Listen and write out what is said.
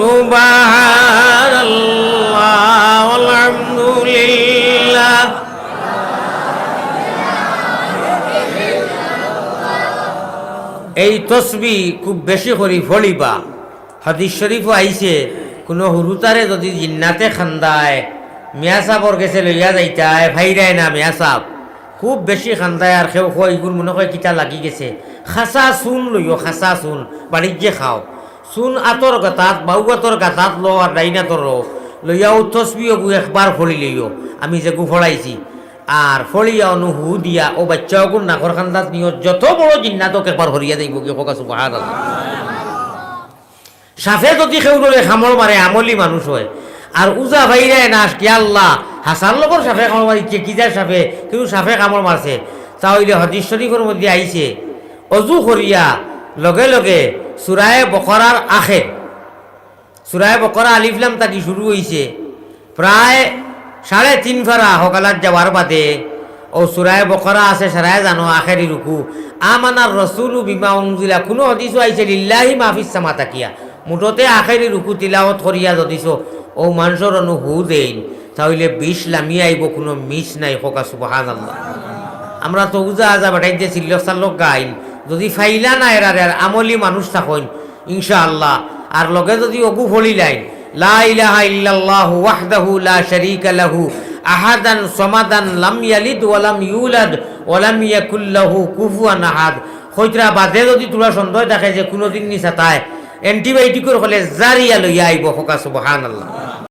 সুবহানাল্লাহ, আলহামদুলিল্লাহ। এই তসবি খুব বেশি করি ফলিবা হাদিস শরীফও আইছে, কোনো হুরুতারে যদি জিন্নাতে খান্দায়, মিয়া সাবর গেছে লইয়া যাইতায়, ভাইরায় না মিয়া সাব খুব বেশি খান্দায় আর সেও কয় ইগুর মনে হয় কিতা লাগি গেছে? খাসা চুন লইও, খাসা চুন বাড়িত যে খাও। চুন আতর গাতাত বাউ গাতর গাতাত লো আর ডাইনাতর লইয়াও তসবি অগু একবার ফলি লইও। আমি যে গু ফলাইছি। আর ফলিয়া অনুহু দিয়া। ও বাচ্চা অগুর নাকর খান্দাত নিও যত বড় জিন্নাতক একবার হরিয়া দেব কি হোক সুবাহান সাফে যদি কেউ ধরে খামর মারে আমলি মানুষ হয়। আর উজা ভাইরায় না কি আল্লাহ। হাসান লগর সাফে কামড় মারিছে কি যায় সাফে? কিন্তু সাফে কামড় মারছে তাহলে হদিস শরীফের মধ্যে আইছে। অজু করিয়া লগে লগে সুরায় বকরার আখে সুরায় বকরা আলিফলাম তাকি শুরু হয়েছে প্রায় সাড়ে তিন ফারা সকালত যাওয়ার বাদে, ও সুরায় বকরা আছে সারায় জানো আখেরি রুকু। আমানার রসুলু বিমা অংজিলা কোনো হদিসও আইছে, লিল্লাহি মাহফিস সামা তাকিয়া। মুঠতে আখেরি রুকু তিলাওত করিয়া যদিছ, ও মানুষের অনু হু দেইন তাহলে বিষ লামি আইব, কোনো মিস নাই হোকা সুবাহান আল্লাহ আমরা তো উজা আজা বাটাই দিয়ে চিল্ল চাল্লক গাইন। যদি ফাইলা না এরারে আর আমলি মানুষ থাকইন ইনশা আল্লাহ আর লগে যদি অগু ফলি লাইন, লা ইলাহা ইল্লাল্লাহু ওয়াহদাহু লা শারীকা লাহু, আহাদান সমাদান লাম ইয়ালিদ ওয়া লাম ইউলাদ ওয়া লাম ইয়াকুল লাহু কুফুয়ান আহাদ। হইতরা বাদে যদি তোরা সন্দেহ দেখে যে কোনোদিন নিছা তাই এন্টিবায়োটিকের হলে জারিয়া লইয়া আইব হকা, সুবহানাল্লাহ।